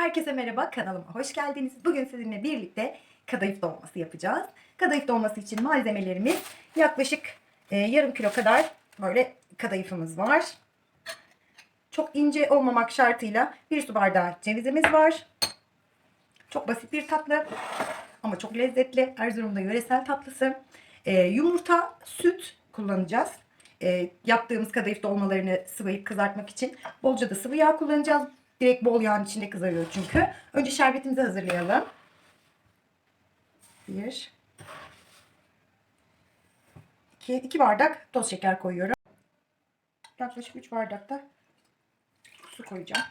Herkese merhaba, kanalıma hoş geldiniz. Bugün sizinle birlikte kadayıf dolması yapacağız. Kadayıf dolması için malzemelerimiz yaklaşık e, yarım kilo kadar böyle kadayıfımız var. Çok ince olmamak şartıyla bir su bardağı cevizimiz var. Çok basit bir tatlı ama çok lezzetli. Erzurum'da yöresel tatlısı. E, yumurta, süt kullanacağız. E, yaptığımız kadayıf dolmalarını sıvayıp kızartmak için bolca da sıvı yağ kullanacağız. Direkt bol yağın içinde kızarıyor çünkü. Önce şerbetimizi hazırlayalım. Bir. iki, iki bardak toz şeker koyuyorum. Yaklaşık 3 bardak da su koyacağım.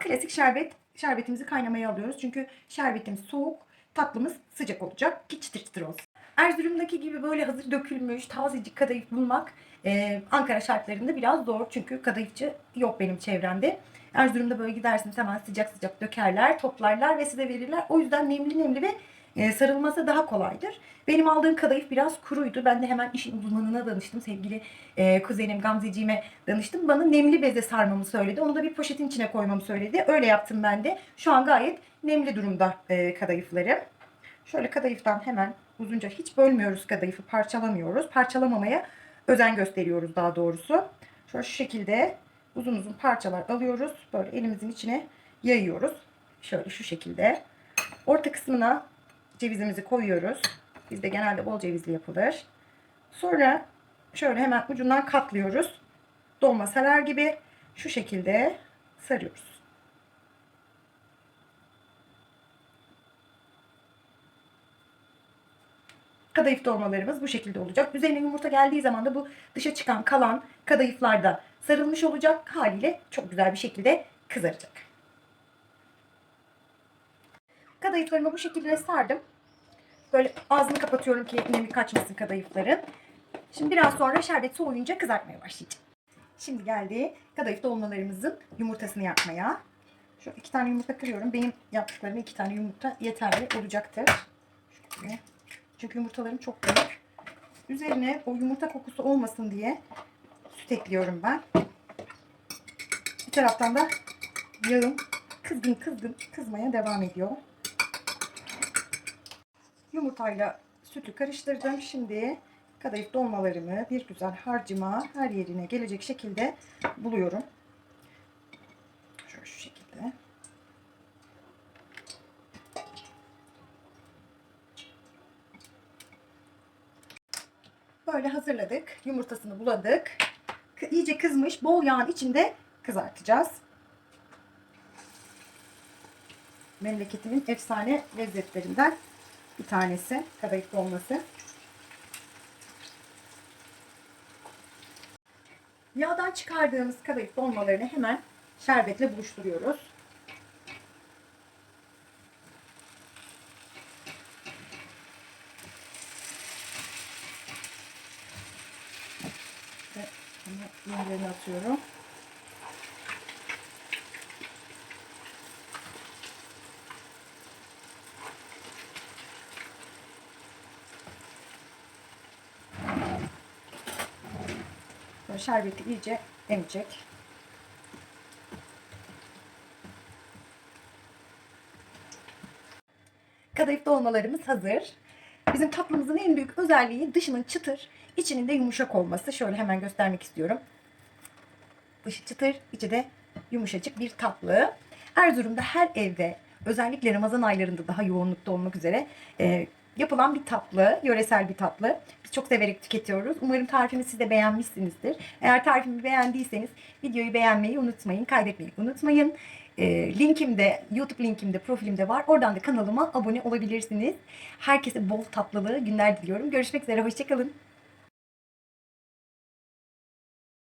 Klasik şerbet. Şerbetimizi kaynamaya alıyoruz. Çünkü şerbetimiz soğuk, tatlımız sıcak olacak ki çıtır çıtır olsun. Erzurum'daki gibi böyle hazır dökülmüş tazecik kadayıf bulmak e, Ankara şartlarında biraz zor. Çünkü kadayıfçı yok benim çevremde. Erzurum'da böyle gidersiniz hemen sıcak sıcak dökerler, toplarlar ve size verirler. O yüzden nemli nemli ve e, sarılması daha kolaydır. Benim aldığım kadayıf biraz kuruydu. Ben de hemen işin uzmanına danıştım. Sevgili e, kuzenim Gamzeciğime danıştım. Bana nemli beze sarmamı söyledi. Onu da bir poşetin içine koymamı söyledi. Öyle yaptım ben de. Şu an gayet nemli durumda e, kadayıflarım. Şöyle kadayıftan hemen uzunca hiç bölmüyoruz kadayıfı. Parçalamıyoruz. Parçalamamaya özen gösteriyoruz daha doğrusu. Şöyle şu şekilde uzun uzun parçalar alıyoruz. Böyle elimizin içine yayıyoruz. Şöyle şu şekilde. Orta kısmına cevizimizi koyuyoruz. Bizde genelde bol cevizli yapılır. Sonra şöyle hemen ucundan katlıyoruz. Dolma sarar gibi şu şekilde sarıyoruz. Kadayıf dolmalarımız bu şekilde olacak. Üzerine yumurta geldiği zaman da bu dışa çıkan kalan kadayıflar da sarılmış olacak. Haliyle çok güzel bir şekilde kızaracak. Kadayıflarımı bu şekilde sardım. Böyle ağzını kapatıyorum ki nemi kaçmasın kadayıfların. Şimdi biraz sonra şerbet soğuyunca kızartmaya başlayacağım. Şimdi geldi kadayıf dolmalarımızın yumurtasını yapmaya. Şu iki tane yumurta kırıyorum. Benim yaptıklarım iki tane yumurta yeterli olacaktır. Şöyle. Çünkü yumurtalarım çok büyük. Üzerine o yumurta kokusu olmasın diye süt ekliyorum ben. Bir taraftan da yağım kızgın kızgın kızmaya devam ediyor. Yumurtayla sütü karıştırdım. Şimdi kadayıf dolmalarımı bir güzel harcıma her yerine gelecek şekilde buluyorum. Şöyle şu şekilde. Böyle hazırladık. Yumurtasını buladık. İyice kızmış. Bol yağın içinde kızartacağız. Memleketimin efsane lezzetlerinden bir tanesi. Kadayıf dolması. Yağdan çıkardığımız kadayıf dolmalarını hemen şerbetle buluşturuyoruz. Ve yerine atıyorum. Böyle şerbeti iyice emecek. Kadayıf dolmalarımız hazır. Bizim tatlımızın en büyük özelliği dışının çıtır, içinin de yumuşak olması. Şöyle hemen göstermek istiyorum. Dışı çıtır, içi de yumuşacık bir tatlı. Erzurum'da her evde özellikle Ramazan aylarında daha yoğunlukta olmak üzere e, yapılan bir tatlı, yöresel bir tatlı. Biz çok severek tüketiyoruz. Umarım tarifimi siz de beğenmişsinizdir. Eğer tarifimi beğendiyseniz videoyu beğenmeyi unutmayın, kaydetmeyi unutmayın. E, linkimde, YouTube linkimde, profilimde var. Oradan da kanalıma abone olabilirsiniz. Herkese bol tatlılığı günler diliyorum. Görüşmek üzere, hoşçakalın.